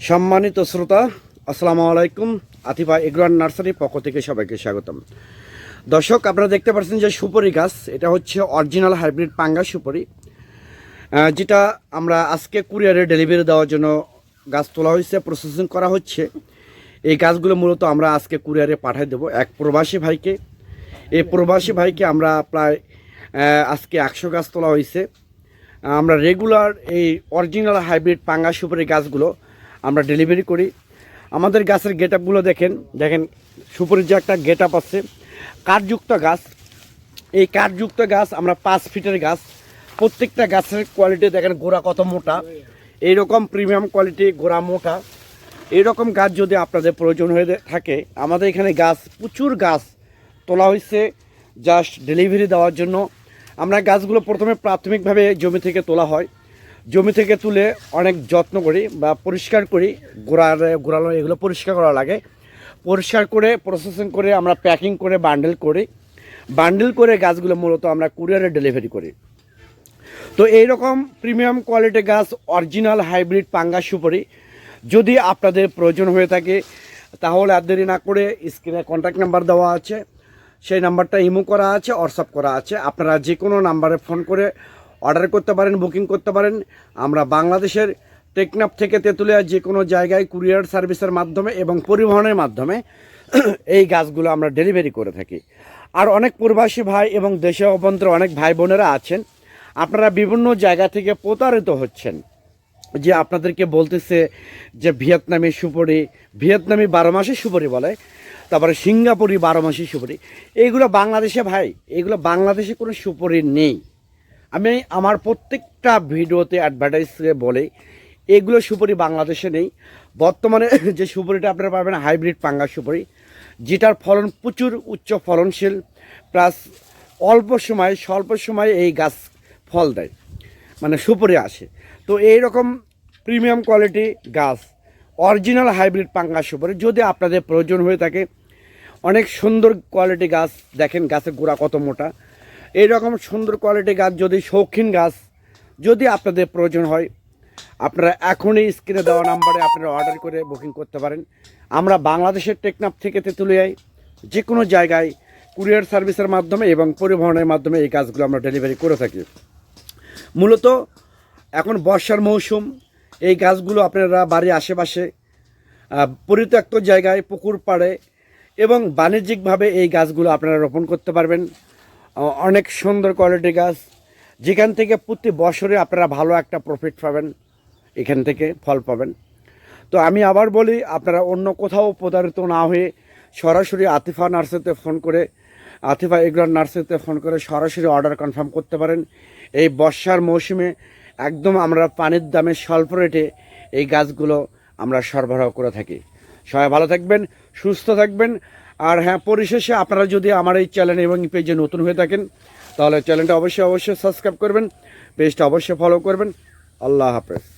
সম্মানিত শ্রোতা, আসসালামু আলাইকুম। আতিফা এগ্রান নার্সারি পক্ষ থেকে সবাইকে স্বাগতম। দর্শক, আপনারা দেখতে পাচ্ছেন যে সুপারি গাছ, এটা হচ্ছে অরিজিনাল হাইব্রিড পাঙ্গা সুপারি যেটা আমরা আজকে কুরিয়ারে ডেলিভারি দেওয়ার জন্য গাছ তোলা হয়েছে প্রসেসিং করা হচ্ছে। এই গাছগুলো মূলত আমরা আজকে কুরিয়ারে পাঠিয়ে দেবো এক প্রবাসী ভাইকে। এই প্রবাসী ভাইকে আমরা প্রায় আজকে একশো গাছ তোলা হয়েছে। আমরা রেগুলার এই অরিজিনাল হাইব্রিড পাঙ্গা সুপারি গাছগুলো আমরা ডেলিভারি করি। আমাদের গাছের গেট আপগুলো দেখেন দেখেন সুপারির যে একটা গেট আপ আছে। কাঠযুক্ত গাছ, এই কাঠযুক্ত গাছ আমরা পাঁচ ফিটের গাছ, প্রত্যেকটা গাছের কোয়ালিটি দেখেন গোড়া কত মোটা, এইরকম প্রিমিয়াম কোয়ালিটি গোড়া মোটা। এইরকম গাছ যদি আপনাদের প্রয়োজন হয়ে থাকে, আমাদের এখানে গাছ, প্রচুর গাছ তোলা হয়েছে জাস্ট ডেলিভারি দেওয়ার জন্য। আমরা গাছগুলো প্রথমে প্রাথমিকভাবে জমি থেকে তোলা হয়। জমি থেকে তুলে অনেক যত্ন করি বা পরিষ্কার করি, গোড়ার, গোড়ালো এগুলো পরিষ্কার করা লাগে। পরিষ্কার করে প্রসেসিং করে আমরা প্যাকিং করে বান্ডেল করি। বান্ডেল করে গাছগুলো মূলত আমরা কুরিয়ারে ডেলিভারি করি। তো এইরকম প্রিমিয়াম কোয়ালিটি গাছ অরিজিনাল হাইব্রিড পাঙ্গা সুপারি যদি আপনাদের প্রয়োজন হয়ে থাকে, তাহলে আর দেরি না করে স্ক্রিনে কন্ট্যাক্ট নাম্বার দেওয়া আছে। সেই নাম্বারটা ইমো করা আছে হোয়াটসঅ্যাপ করা আছে। আপনারা যে কোনো নাম্বারে ফোন করে অর্ডার করতে পারেন, বুকিং করতে পারেন। আমরা বাংলাদেশের টেকনাফ থেকে তেঁতুলিয়া যে কোনো জায়গায় কুরিয়ার সার্ভিসের মাধ্যমে এবং পরিবহনের মাধ্যমে এই গাছগুলো আমরা ডেলিভারি করে থাকি। আর অনেক প্রবাসী ভাই এবং দেশে অভ্যন্তরে অনেক ভাই বোনেরা আছেন। আপনারা বিভিন্ন জায়গা থেকে প্রতারিত হচ্ছেন যে আপনাদেরকে বলতেছে যে ভিয়েতনামি সুপরি, ভিয়েতনামি বারো মাসে সুপরি বলে, তারপরে সিঙ্গাপুরি বারো মাসে সুপরি। এইগুলো বাংলাদেশে ভাই, এগুলো বাংলাদেশে কোনো সুপরি নেই। আমি আমার প্রত্যেকটা ভিডিওতে অ্যাডভার্টাইজ বলে, এগুলো সুপরি বাংলাদেশে নেই। বর্তমানে যে সুপরিটা আপনারা পাবেন হাইব্রিড পাঙ্গা সুপরি, যেটার ফলন প্রচুর উচ্চ ফলনশীল প্লাস অল্প সময়, স্বল্প সময়ে এই গাছ ফল দেয় মানে সুপরি আসে। তো এই রকম প্রিমিয়াম কোয়ালিটি গাছ অরিজিনাল হাইব্রিড পাঙ্গা সুপারি, যদি আপনাদের প্রয়োজন হয়ে থাকে, অনেক সুন্দর কোয়ালিটি গাছ, দেখেন গাছের গোড়া কত মোটা। এই রকম সুন্দর কোয়ালিটি গাছ যদি শৌখিন গাছ যদি আপনাদের প্রয়োজন হয়, আপনারা এখনই স্ক্রিনে দেওয়া নাম্বারে আপনারা অর্ডার করে বুকিং করতে পারেন। আমরা বাংলাদেশের টেকনাফ থেকে তেঁতুলিয়ায় যে কোনো জায়গায় কুরিয়ার সার্ভিসের মাধ্যমে এবং পরিবহনের মাধ্যমে এই গাছগুলো আমরা ডেলিভারি করে থাকি। মূলত এখন বর্ষার মৌসুম, এই গাছগুলো আপনারা বাড়ির আশেপাশে পরিত্যক্ত জায়গায়, পুকুর পাড়ে এবং বাণিজ্যিকভাবে এই গাছগুলো আপনারা রোপণ করতে পারবেন। অনেক সুন্দর কোয়ালিটি গাছ। যেখান থেকে প্রতি বছরে আপনারা ভালো একটা প্রফিট পাবেন, এখান থেকে ফল পাবেন। তো আমি আবার বলি, আপনারা অন্য কোথাও প্রতারিত না হয়ে সরাসরি আতিফা নার্সারিতে ফোন করে, আতিফা এগুলার নার্সারিতে ফোন করে সরাসরি অর্ডার কনফার্ম করতে পারেন। এই বর্ষার মৌসুমে একদম আমরা পানির দামে স্বল্প রেটে এই গাছগুলো আমরা সরবরাহ করে থাকি। সবাই ভালো থাকবেন, সুস্থ থাকবেন। আর হ্যাঁ পরিশেষে আপনারা যদি আমার এই চ্যানেল এবং পেজে নতুন হয়ে থাকেন, তাহলে চ্যানেলটা অবশ্যই অবশ্যই সাবস্ক্রাইব করবেন পেজটা অবশ্যই ফলো করবেন। আল্লাহ হাফেজ।